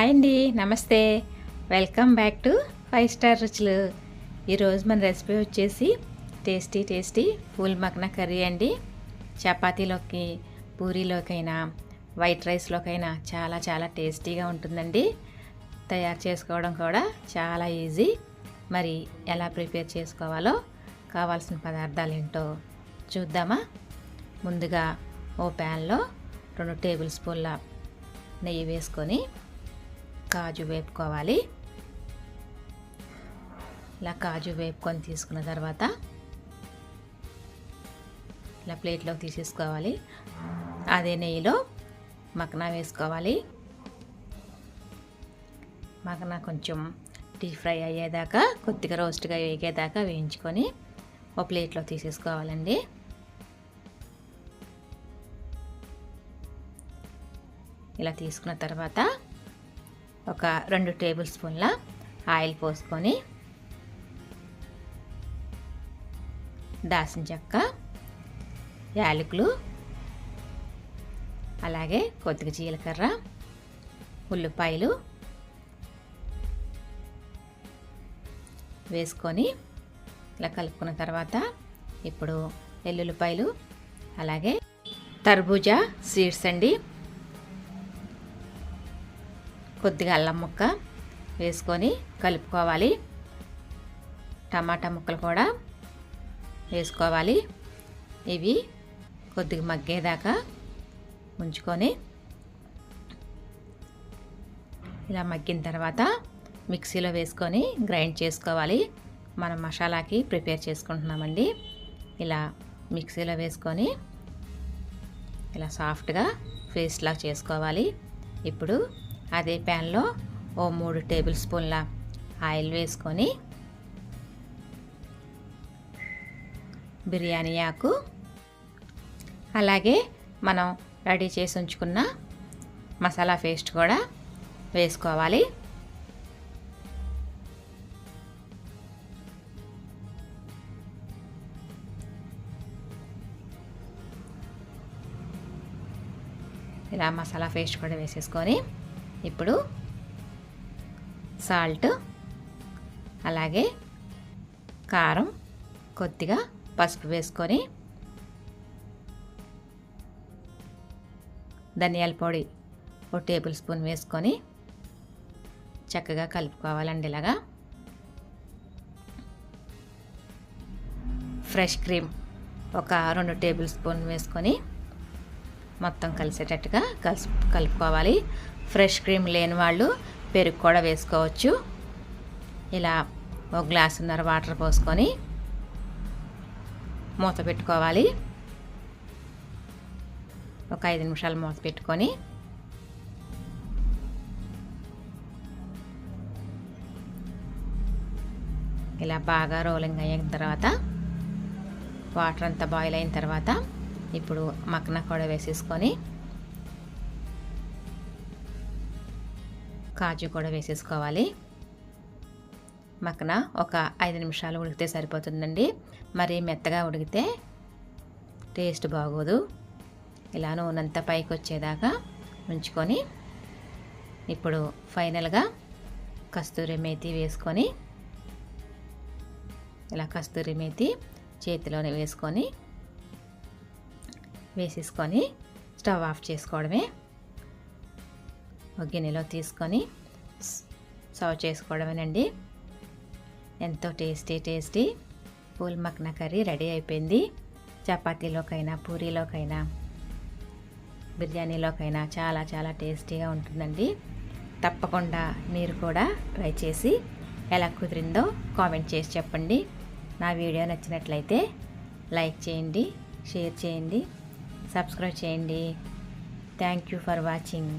Hi అండి నమస్తే. Welcome back to five star రుచులు ఈరోజు మన రెసిపీ వచ్చేసి tasty tasty phool makhana curry అండి. చపాతీలోకి పూరీలోకైనా వైట్ రైస్లోకైనా చాలా చాలా టేస్టీగా ఉంటుందండి. తయారు చేసుకోవడం కూడా చాలా ఈజీ మరి ఎలా ప్రిపేర్ చేసుకోవాలో కావాల్సిన పదార్థాలు ఏంటో చూద్దామా? ముందుగా ఓ ప్యాన్లో రెండు టేబుల్ స్పూన్ల నెయ్యి వేసుకొని కాజు వేపుకోవాలి. ఇలా కాజు వేపుకొని తీసుకున్న తర్వాత ఇలా ప్లేట్లోకి తీసేసుకోవాలి. అదే నెయ్యిలో మకనా వేసుకోవాలి. మకనా కొంచెం డీప్ ఫ్రై అయ్యేదాకా కొద్దిగా రోస్ట్గా వేగేదాకా వేయించుకొని ఒక ప్లేట్లో తీసేసుకోవాలండి. ఇలా తీసుకున్న తర్వాత ఒక రెండు టేబుల్ స్పూన్ల ఆయిల్ పోసుకొని దాసిన చెక్క యాలకులు అలాగే కొద్దిగా జీలకర్ర ఉల్లిపాయలు వేసుకొని ఇలా కలుపుకున్న తర్వాత ఇప్పుడు ఎల్లుల్లిపాయలు అలాగే తర్బూజా సీడ్స్ అండి. కొద్దిగా అల్లం ముక్క వేసుకొని కలుపుకోవాలి. టమాటా ముక్కలు కూడా వేసుకోవాలి. ఇవి కొద్దిగా మగ్గేదాకా ఉంచుకొని ఇలా మగ్గిన తర్వాత మిక్సీలో వేసుకొని గ్రైండ్ చేసుకోవాలి. మనం మసాలాకి ప్రిపేర్ చేసుకుంటున్నామండి. ఇలా మిక్సీలో వేసుకొని ఇలా సాఫ్ట్గా పేస్ట్లా చేసుకోవాలి. ఇప్పుడు అదే ప్యాన్లో ఓ మూడు టేబుల్ స్పూన్ల ఆయిల్ వేసుకొని బిర్యానీ ఆకు అలాగే మనం రెడీ చేసి ఉంచుకున్న మసాలా పేస్ట్ కూడా వేసుకోవాలి. ఇలా మసాలా పేస్ట్ కూడా వేసేసుకొని ఇప్పుడు సాల్ట్ అలాగే కారం కొద్దిగా పసుపు వేసుకొని ధనియాల పొడి ఒక టేబుల్ స్పూన్ వేసుకొని చక్కగా కలుపుకోవాలండి ఇలాగా. ఫ్రెష్ క్రీమ్ ఒక రెండు టేబుల్ స్పూన్ వేసుకొని మొత్తం కలిసేటట్టుగా కలిసి కలుపుకోవాలి. ఫ్రెష్ క్రీమ్ లేని వాళ్ళు పెరుగు కూడా వేసుకోవచ్చు. ఇలా ఒక గ్లాసున్నర వాటర్ పోసుకొని మూత పెట్టుకోవాలి. ఒక ఐదు నిమిషాలు మూత పెట్టుకొని ఇలా బాగా రోలింగ్ అయిన తర్వాత వాటర్ అంతా బాయిల్ అయిన తర్వాత ఇప్పుడు మక్కన కూడా వేసేసుకొని కాజు కూడా వేసేసుకోవాలి. మక్కన ఒక ఐదు నిమిషాలు ఉడికితే సరిపోతుందండి. మరి మెత్తగా ఉడికితే టేస్ట్ బాగోదు. ఇలా నూనెంతా పైకి వచ్చేదాకా ఉంచుకొని ఇప్పుడు ఫైనల్గా కస్తూరి మేతి వేసుకొని ఇలా కస్తూరి మేతి చేతిలోనే వేసుకొని వేసేసుకొని స్టవ్ ఆఫ్ చేసుకోవడమే. ఒక గిన్నెలో తీసుకొని సర్వ్ చేసుకోవడమేనండి. ఎంతో tasty tasty. Phool makhana curry ready అయిపోయింది. చపాతీలోకైనా పూరీలోకైనా బిర్యానీలోకైనా చాలా చాలా టేస్టీగా ఉంటుందండి. తప్పకుండా మీరు కూడా ట్రై చేసి ఎలా కుదిరిందో కామెంట్ చేసి చెప్పండి. నా వీడియో నచ్చినట్లయితే లైక్ చేయండి షేర్ చేయండి సబ్స్క్రైబ్ చేయండి. Thank you for watching.